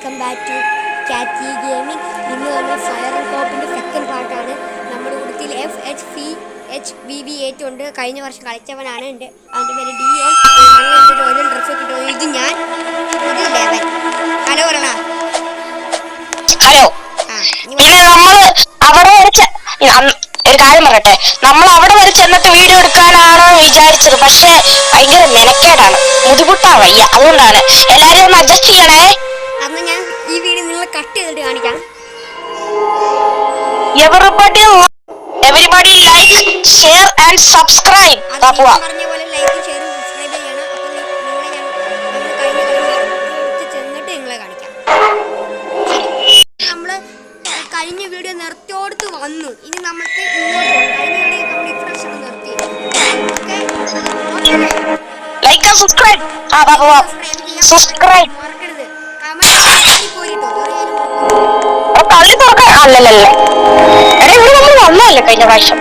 Welcome back to Katti gaming ഇന്ന് നമ്മൾ fire and കോപ്പിന്റെ സെക്കൻഡ് പാർട്ടാണ് നമ്മുടെ കൂട്ടത്തിൽ F H P H V V eight ഉണ്ട്. കഴിഞ്ഞ വർഷം കളിച്ചവനാണ്. എന്റെ അവന്റെ പേര് ഡി ഓൺ അങ്ങനെ ഒരു ഡ്രസ്സ് കിട്ടുമോ ഇത് ഞാൻ ഒരു ലെവൻ ഹലോ പറയണ ഹലോ അവിടെ ഒരു കാര്യം പറയട്ടെ. നമ്മൾ അവിടെ വരെ ചെന്നിട്ട് വീഡിയോ എടുക്കാനാണ് വിചാരിച്ചത്. പക്ഷെ ഭയങ്കര മെനക്കേടാണ്. മുതുകുട്ടാ വയ്യ. അതുകൊണ്ടാണ്. എല്ലാരും ഒന്ന് അഡ്ജസ്റ്റ് ചെയ്യണേ. കട്ട് ചെയ്തിട്ട് കാണിക്കാം. Everybody everybody like share and subscribe. അത് പോവാ പറഞ്ഞ പോലെ ലൈക്ക് ഷെയർ സബ്സ്ക്രൈബ് ചെയ്യണം. അപ്പോൾ നിങ്ങളെ ഞാൻ കഴിഞ്ഞ കളി ചെന്നിട്ട് നിങ്ങളെ കാണിക്കാം. നമ്മൾ കഴിഞ്ഞ വീഡിയോ നിർത്തിയോടത്ത് വന്നു. ഇനി നമുക്ക് ഇങ്ങോട്ട് പോകാം. കഴിഞ്ഞ കളി നമ്മൾ ഇപ്രാവശ്യം നിർത്തി. Like subscribe. ആ വാ സബ്സ്ക്രൈബ്. തള്ളി തുറക്കാൻ അല്ലല്ലേ എടാ ഇവിടെ നമ്മൾ വന്നതല്ലേ കഴിഞ്ഞ പ്രാവശ്യം?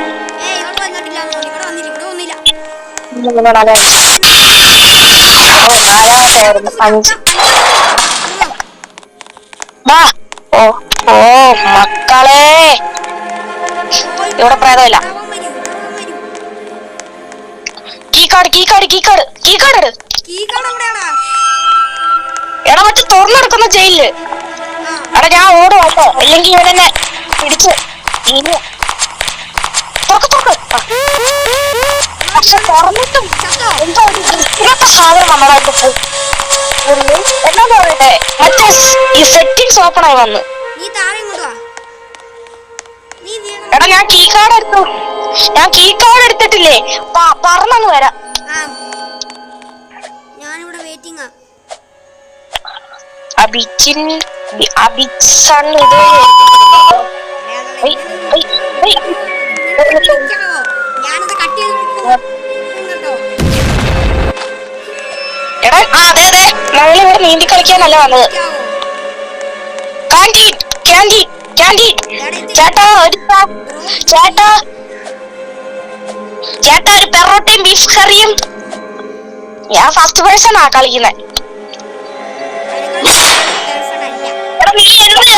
അഞ്ച് വാ. ഓ ഓ മക്കളെ. ഇവിടെ പ്രേതമില്ല. Key card key card key card key card എടാ മറ്റേ തുറന്നെടുക്കുന്ന ജയിലിൽ. എടാ ഞാൻ ഓടും കേട്ടോ. അല്ലെങ്കിൽ ഇവനെന്നെ പിടിച്ച് ഇനി തുറക്ക് തുറക്ക്. ആ. പക്ഷെ തുറന്നിട്ടും ചത്തോ എന്തോ ഒരു ഇങ്ങനത്തെ സാധനം നമ്മളായിട്ട് പോയി. എന്നാ പറയട്ടെ മറ്റേ ഈ സെറ്റിങ്സ് ഓപ്പൺ ആയി വന്നു. എടാ ഞാൻ കീ കാർഡ് എടുത്തു. ഞാൻ കീ കാർഡ് എടുത്തിട്ടില്ലേ? പറഞ്ഞു വരാം. ബി- അബിച്ചൺ ഇത് എടാ ആ അതെ അതെ. ഞങ്ങൾ ഇവിടെ നീന്തി കളിക്കാനല്ല വന്നത്? കാൻഡി കാൻഡി കാൻഡി ചേട്ടാ ഒരു ചേട്ടാ. ചേട്ടാ ഒരു പെറോട്ടയും ബീഫ് കറിയും ഞാൻ ഫസ്റ്റ് പേഴ്സൺ ആ കളിക്കുന്നത്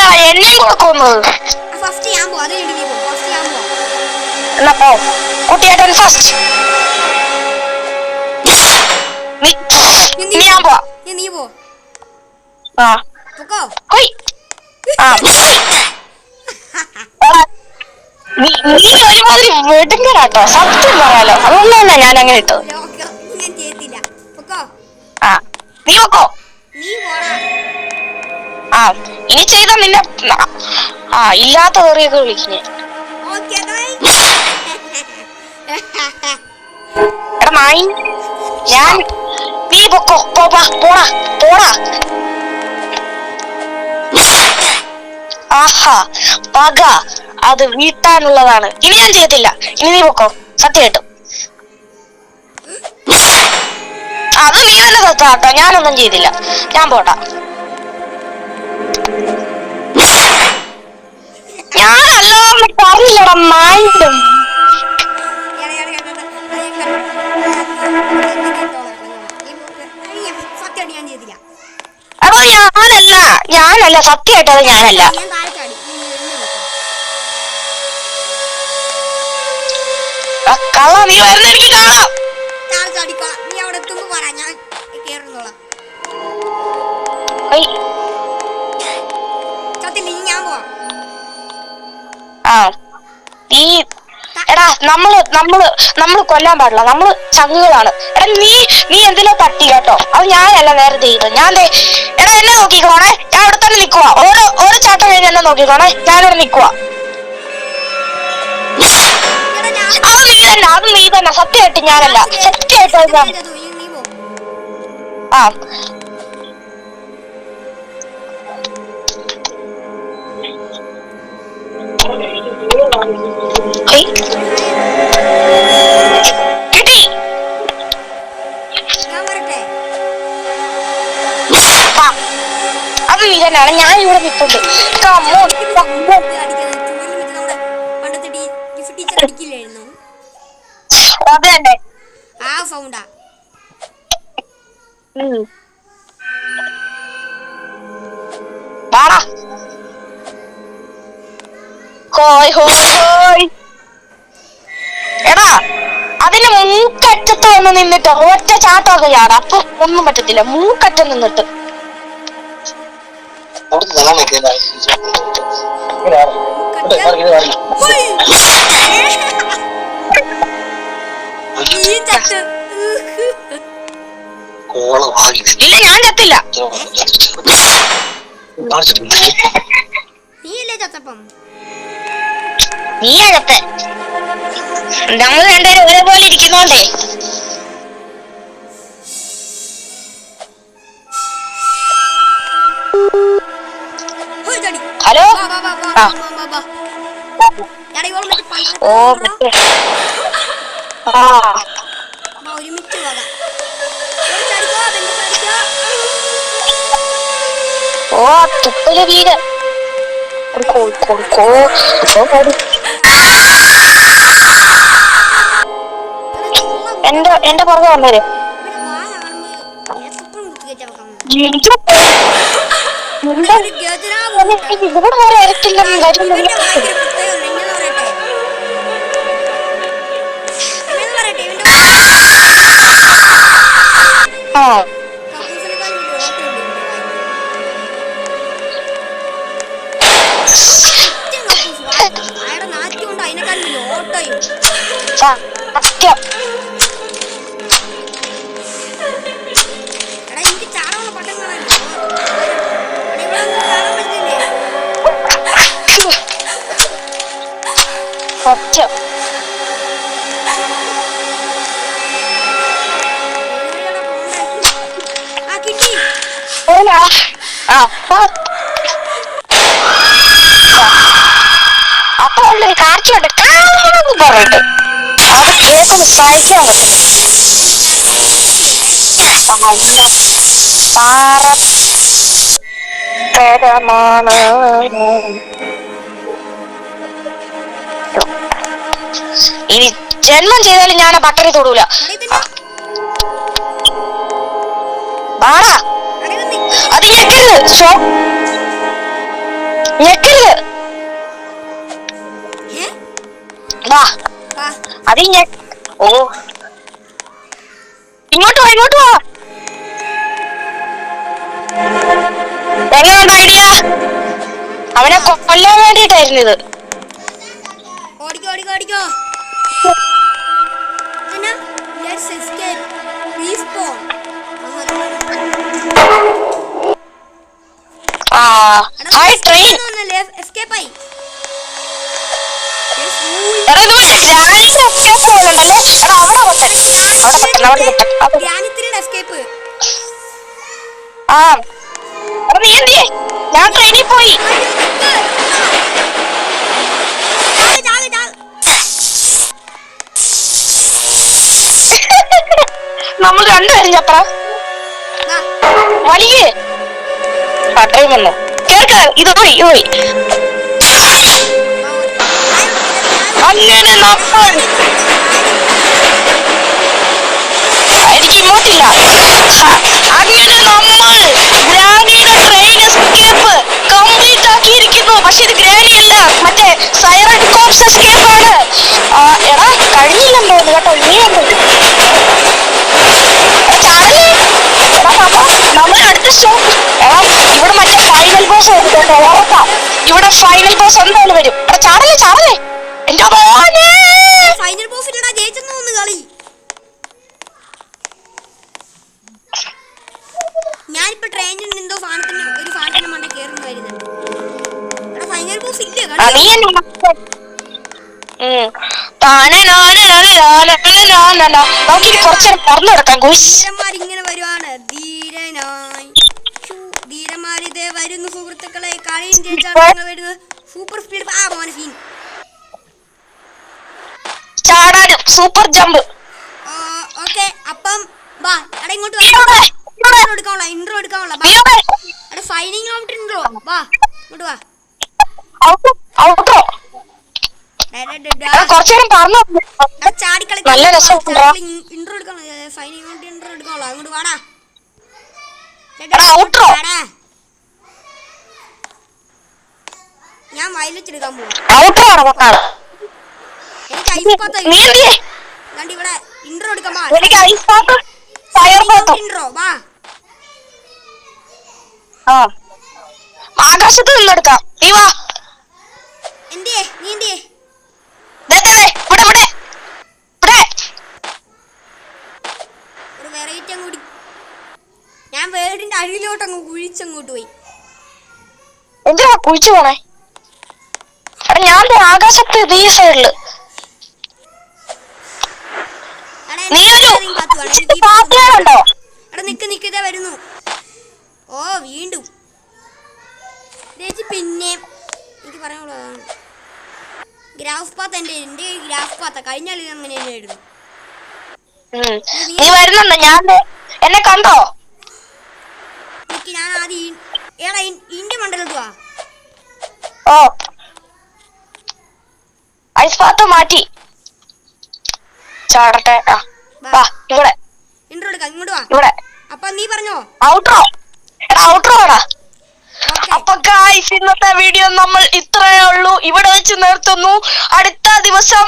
നീ എന്തിനാ എന്നെയും കൂടെ കൊന്നത് ആ, first ഞാൻ പോ അത് നീ പോ. ഫസ്റ്റ് ഞാൻ പോ എന്നാ പോ. കുട്ടിയേട്ടൻ ഫസ്റ്റ് നീ ഞാൻ പോവാ. നീ- പോ. ആ. പൊക്കോ. ഹോയ്. ആ നീ നീ ഒരുമാതിരി വെടുങ്ങനാട്ടോ. സത്യം പറയാലോ. അതുകൊണ്ടാണ് ഞാൻ അങ്ങനെ ഇട്ടത്. പൊക്കോ. ആ. നീ നോക്കോ നീ പോടാ. ആ ഇനി ചെയ്ത നിന്നെ ആ ഇല്ലാത്ത കുറേ വിളിക്കുന്നേ. എടാ നായി ഞാൻ നീ പൊക്കോ പോടാ പോടാ പോടാ. ആഹാ പക അത് വീട്ടാനുള്ളതാണ്. ഇനി ഞാൻ ചെയ്യത്തില്ല. ഇനി നീ പൊക്കോ. കേട്ടു. അത് നീ തന്നെ സത്താട്ടോ ഞാനൊന്നും ചെയ്തില്ല. ഞാൻ പോട്ടാ ചെയ്തില്ല. അതോ ഞാനല്ല. ഞാനല്ല. സത്യമായിട്ട് അത് ഞാനല്ല കള്ള നീ വരുന്ന എനിക്ക് കാണാം. നീ അവിടെ എത്തുമ്പോ പറ ഞാൻ കേറുന്നോളാം ഞാൻ പോവാം. ആ. നീ എടാ നമ്മൾ നമ്മൾ നമ്മൾ കൊല്ലാൻ പാടില്ല. നമ്മൾ ചങ്ങുകളാണ് എടാ നീ നീ എന്തിനോ തട്ടി കേട്ടോ? അത് ഞാനല്ല നേരെ ചെയ്തത്. ഞാൻ എടാ എന്നെ നോക്കിക്കോണേ ഞാൻ അവിടെ തന്നെ നിക്കുവാ. ഓരോ ഓരോ ചാട്ടം കഴിഞ്ഞ് എന്നെ നോക്കിക്കോണേ ഞാനിവിടെ ഞാൻ അത് നീ തന്നെ അത് നീ തന്നെ. സത്യമായിട്ട് ഞാനല്ല. സത്യമായിട്ട് ആ. കിട്ടി കിട്ടി അത് വീരനാണ് ഞാൻ ഇവിടെ നിൽക്കുന്നത്. കമ്മോ കമ്മോ അത് തന്നെ ആ സൗണ്ടാ. Para! Hoy, hoy! എടാ അതിന് മൂക്കറ്റത്ത് വന്ന് നിന്നിട്ട് ഒറ്റ ചാട്ടമൊക്കെ ചാടാ. അപ്പൊ ഒന്നും പറ്റത്തില്ല. മൂക്കറ്റം നിന്നിട്ട്. ഞാൻ ഇല്ല ഞാൻ ചത്തില്ല. നീ ചത്തപ്പം? നീ അകത്ത് നമ്മൾ രണ്ടുപേരും ഒരേപോലെ ഇരിക്കുന്നോണ്ടേ. ഹലോ? ഓ ഒരുമിച്ച് പോകാം. ഓ തുപ്പൽ വീട്. കോഴിക്കോട് കോഴിക്കോട് എന്റെ എന്റെ പുറകെ വന്നേര്. എനിക്ക് ഇവിടെ വരെ വരുന്നില്ല ഭയങ്കര ആ. അപ്പൊ ഉള്ളൊരു കാഴ്ചയുണ്ട് കാണുമെന്ന് പറഞ്ഞിട്ട് അത് കേൾക്കുമ്പോ പാറ. പാറമാണ് ഇനി ജന്മം ചെയ്താലും ഞാൻ ആ ബക്കറി തൊടൂല. നി- അത് ഞെക്കരുത് ഷോ ഞെക്കരുത്. വാ വാ. അത് ഞെ ഓ. ഇങ്ങോട്ട് വാ ഇങ്ങോട്ട് വാ. എങ്ങനെയുണ്ട് ഐഡിയ അവനെ കൊല്ലാൻ വേണ്ടിട്ടായിരുന്നു ഇത്. ഓടിക്കോ ഓടിക്കോ ഓടിക്കോ. ഹായ് ട്രെയിൻ എസ്കേപ്പ് ആയി. എടാ ഇത് ഗ്രാനിന്റെ എസ്കേപ്പ് പോകുന്നുണ്ടല്ലോ എടാ അവിടെ പൊട്ടൻ അവിടെ പൊട്ടൻ അവിടെ പൊട്ടൻ എസ്കേപ്പ് ആ. എടാ നീ എന്തിയെ? ഞാൻ ട്രെയിനിൽ പോയി. നമ്മൾ രണ്ടുപേരും ചത്ര വലിയ. ആ ട്രെയിൻ വന്നു കേൾക്ക് ഇത് പോയി ഇത് പോയി. അങ്ങനെ നമ്മൾ എനിക്ക് ഇങ്ങോട്ടില്ല അങ്ങനെ നമ്മൾ ഗ്രാനിയുടെ ട്രെയിൻ എസ്കേപ്പ് കംപ്ലീറ്റ് ആക്കിയിരിക്കുന്നു. പക്ഷെ ഇത് ഗ്രാനി അല്ല മറ്റേ സൈറൺ കോപ്സ് എസ്കേപ്പ് ആണ്. എടാ കഴിഞ്ഞില്ലെന്ന് തോന്നുന്നു കേട്ടോ ഇനിയുണ്ട് ചാടല്ലേ? എടാ, നമ്മ- നമ്മൾ അടുത്ത സ്റ്റോപ്പ് എടാ ഇവിടെ മറ്റേ ഫൈനൽ ബോസ് ഉറപ്പാ ഇവിടെ ഫൈനൽ ബോസ് എന്തായാലും വരും. എടാ ചാടല്ലേ ചാടല്ലേ? എന്റെ മോനെ! ഫൈനൽ ബോസിലടാ ജയിച്ചെന്ന് തോന്നുന്നു കളി. ഞാനിപ്പോ ട്രെയിനിൽ എന്തോ സാധനത്തിന് ഒരു സാധനത്തിന് മണ്ട കേറുന്നു വരുന്നുണ്ട് ഫൈനൽ ബോസ് ഇല്ലേ കുറച്ചേരം പറഞ്ഞു കിടക്കാം വരുന്നു സുഹൃത്തുക്കളെ. കളിയും ജയിച്ചാണ് വരുന്നത് സൂപ്പർ സ്പീഡ് ആ മോനെ സീൻ ചാടാനും സൂപ്പർ ജമ്പ് ഓക്കെ അപ്പം വാ എടാ ഇങ്ങോട്ട് ഇവിടെ. എടുക്കാനുള്ള ഇൻട്രോ എടുക്കാനുള്ള. എടാ ഫൈനിങ് ഔട്ട് ഇൻട്രോ വാ ഇങ്ങോട്ട് വാ. ചാടിക്കളി. ഇൻട്രോ എടുക്കണം. ഫൈനിങ് ഔട്ട് ഇൻട്രോ എടുക്കാനുള്ള അങ്ങോട്ട് വാടാ. എടാ, outro. വാടാ. ഞാൻ വയലറ്റ് എടുക്കാൻ പോകും എനിക്ക് ഐസ് പാത്ത് കണ്ട് ഇവിടെ ഇൻട്രോ എടുക്കാൻ വാ. എനിക്ക് ice path fire path intro വാ. ആ. ആകാശത്ത് നിന്നെടുക്കാം നീ വാ. എന്തിയേ നീ എന്തിയേ ദേ, ദേ, ദേ, ഇവിടെ ഇവിടെ. ഇവിടെ. ഒരു വെറൈറ്റി അങ്ങോട്ട് ഞാൻ വേടിന്റെ അഴിലോട്ട് അങ്ങ് കുഴിച്ചങ്ങോട്ട് പോയി. എന്തിനാ കുഴിച്ചു പോണേ? ദേ ആകാശത്ത് നീ സൈഡിൽ. നീ ഒരു എടാ നിക്ക് നിക്ക് ഇതാ വരുന്നു. ഓ വീണ്ടും. ചേച്ചി പിന്നെ എനിക്ക് പറയാനുള്ളതാണ് ഗ്രാഫ് പാത്ത് എന്റെ എന്റെ ഗ്രാഫ് പാത്ത. കഴിഞ്ഞ കളി അങ്ങനെ ആയിരുന്നു. നീ വരുന്നുണ്ടോ ഞാൻ എന്നെ കണ്ടോ? നിക്ക് ഞാൻ ആദ്യം എടാ ഇന്റെ മണ്ടലോട്ട് വാ ഓ. ഐസ് പാത്ത് മാറ്റി. ചാടട്ടെ ആ. വാ. ഇവിടെ ഇൻട്രോ എടുക്കാം ഇങ്ങോട്ട് വാ. ഇവിടെ. അപ്പൊ നീ പറഞ്ഞോ? ഔട്ട്രോ എടാ ഔട്ട്രോ ആടാ ഓക്കെ അപ്പൊ ഗായ്സ് ഇന്നത്തെ വീഡിയോ നമ്മൾ ഇത്രയേ ഉള്ളൂ. ഇവിടെ വെച്ച് നിർത്തുന്നു. അടുത്ത ദിവസം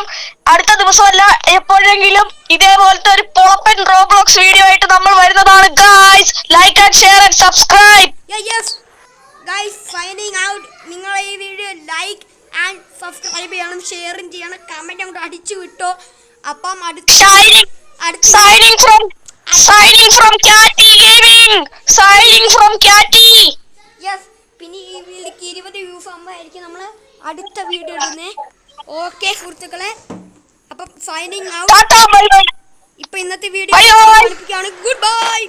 അടുത്ത ദിവസമല്ല എപ്പോഴെങ്കിലും ഇതേപോലത്തെ ഒരു പൊളപ്പൻ റോബ്ലോക്സ് വീഡിയോ ആയിട്ട് നമ്മൾ വരുന്നതാണ്. Guys like and share and subscribe yes subscribe ചെയ്യണം ഷെയറും ചെയ്യണം കമന്റ് അങ്ങോട്ട് അടിച്ചു വിട്ടോ. അപ്പം അടുത്ത signing from signing from Katti gaming signing from Katti yes പിന്നെ ഈ വീഡിയോക്ക് ഇരുപത് വ്യൂസ് ആകുമ്പോഴായിരിക്കും നമ്മൾ അടുത്ത വീഡിയോ ഇടുന്നേ. ഓക്കെ സുഹൃത്തുക്കളെ. അപ്പം signing out tata bye bye ഇപ്പൊ ഇന്നത്തെ വീഡിയോ Bye bye. പഠിപ്പിക്കുകയാണ് ഗുഡ് ബൈ